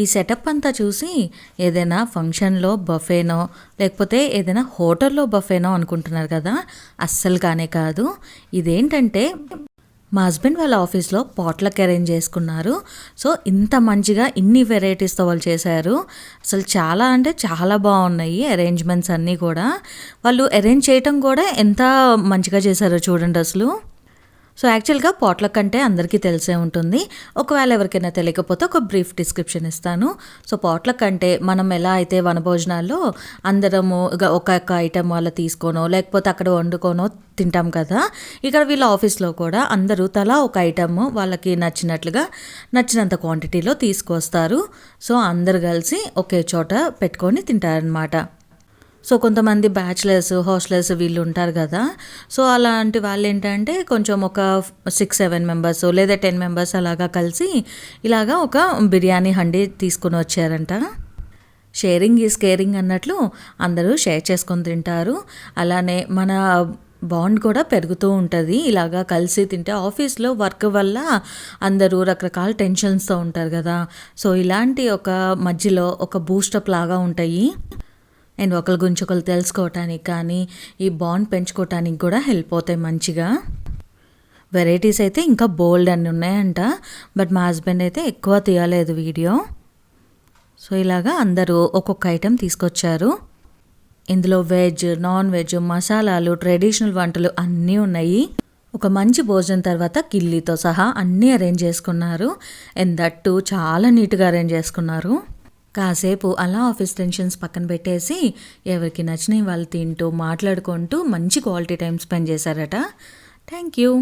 ఈ సెటప్ అంతా చూసి ఏదైనా ఫంక్షన్లో బఫేనో లేకపోతే ఏదైనా హోటల్లో బఫేనో అనుకుంటున్నారు కదా అస్సలు కానే కాదు. ఇదేంటంటే మా హస్బెండ్ వాళ్ళ ఆఫీస్లో పాట్లకు అరేంజ్ చేసుకున్నారు. సో ఇంత మంచిగా ఇన్ని వెరైటీస్తో వాళ్ళు చేశారు. అసలు చాలా అంటే చాలా బాగున్నాయి అరేంజ్మెంట్స్ అన్నీ కూడా. వాళ్ళు అరేంజ్ చేయటం కూడా ఎంత మంచిగా చేశారో చూడండి అసలు. సో యాక్చువల్గా పాట్లక్ అంటే అందరికీ తెలిసే ఉంటుంది. ఒకవేళ ఎవరికైనా తెలియకపోతే ఒక బ్రీఫ్ డిస్క్రిప్షన్ ఇస్తాను. సో పాట్లక్ అంటే మనం ఎలా అయితే వనభోజనాల్లో అందరము ఒక ఒక్కొక్క ఐటెం వాళ్ళ తీసుకోనో లేకపోతే అక్కడ వండుకోనో తింటాం కదా ఇక్కడ వీళ్ళ ఆఫీస్లో కూడా అందరూ తలా ఒక ఐటమ్ వాళ్ళకి నచ్చినట్లుగా నచ్చినంత క్వాంటిటీలో తీసుకొస్తారు. సో అందరు కలిసి ఒకే చోట పెట్టుకొని తింటారనమాట సో కొంతమంది బ్యాచిలర్స్ హాస్టలర్స్ వీళ్ళు ఉంటారు కదా. సో అలాంటి వాళ్ళు ఏంటంటే కొంచెం ఒక సిక్స్ సెవెన్ మెంబర్స్ లేదా టెన్ మెంబర్స్ అలాగా కలిసి ఇలాగా ఒక బిర్యానీ హండీ తీసుకుని వచ్చారంట. షేరింగ్ ఈజ్ కేరింగ్ అన్నట్లు అందరూ షేర్ చేసుకొని తింటారు. అలానే మన బాండ్ కూడా పెరుగుతూ ఉంటుంది. ఇలాగా కలిసి తింటే ఆఫీస్లో వర్క్ వల్ల అందరూ రకరకాల టెన్షన్స్తో ఉంటారు కదా. సో ఇలాంటి ఒక మధ్యలో ఒక బూస్టప్ లాగా ఉంటాయి. అండ్ ఒకరి గురించి ఒకరు తెలుసుకోవటానికి కానీ ఈ బాండ్ పెంచుకోవటానికి కూడా హెల్ప్ అవుతాయి మంచిగా. వెరైటీస్ అయితే ఇంకా బోల్డ్ అన్నీ ఉన్నాయంట బట్ మా హస్బెండ్ అయితే ఎక్కువ తీయలేదు వీడియో. సో ఇలాగా అందరూ ఒక్కొక్క ఐటెం తీసుకొచ్చారు. ఇందులో వెజ్ నాన్ వెజ్ మసాలాలు ట్రెడిషనల్ వంటలు అన్నీ ఉన్నాయి. ఒక మంచి భోజనం తర్వాత కిల్లీతో సహా అన్నీ అరేంజ్ చేసుకున్నారు. అండ్ దట్టు చాలా నీట్గా అరేంజ్ చేసుకున్నారు. కాసేపు అలా ఆఫీస్ టెన్షన్స్ పక్కన పెట్టేసి ఎవరికి నచ్చినవి వాళ్ళు తింటూ మాట్లాడుకుంటూ మంచి క్వాలిటీ టైం స్పెండ్ చేశారట. Thank you.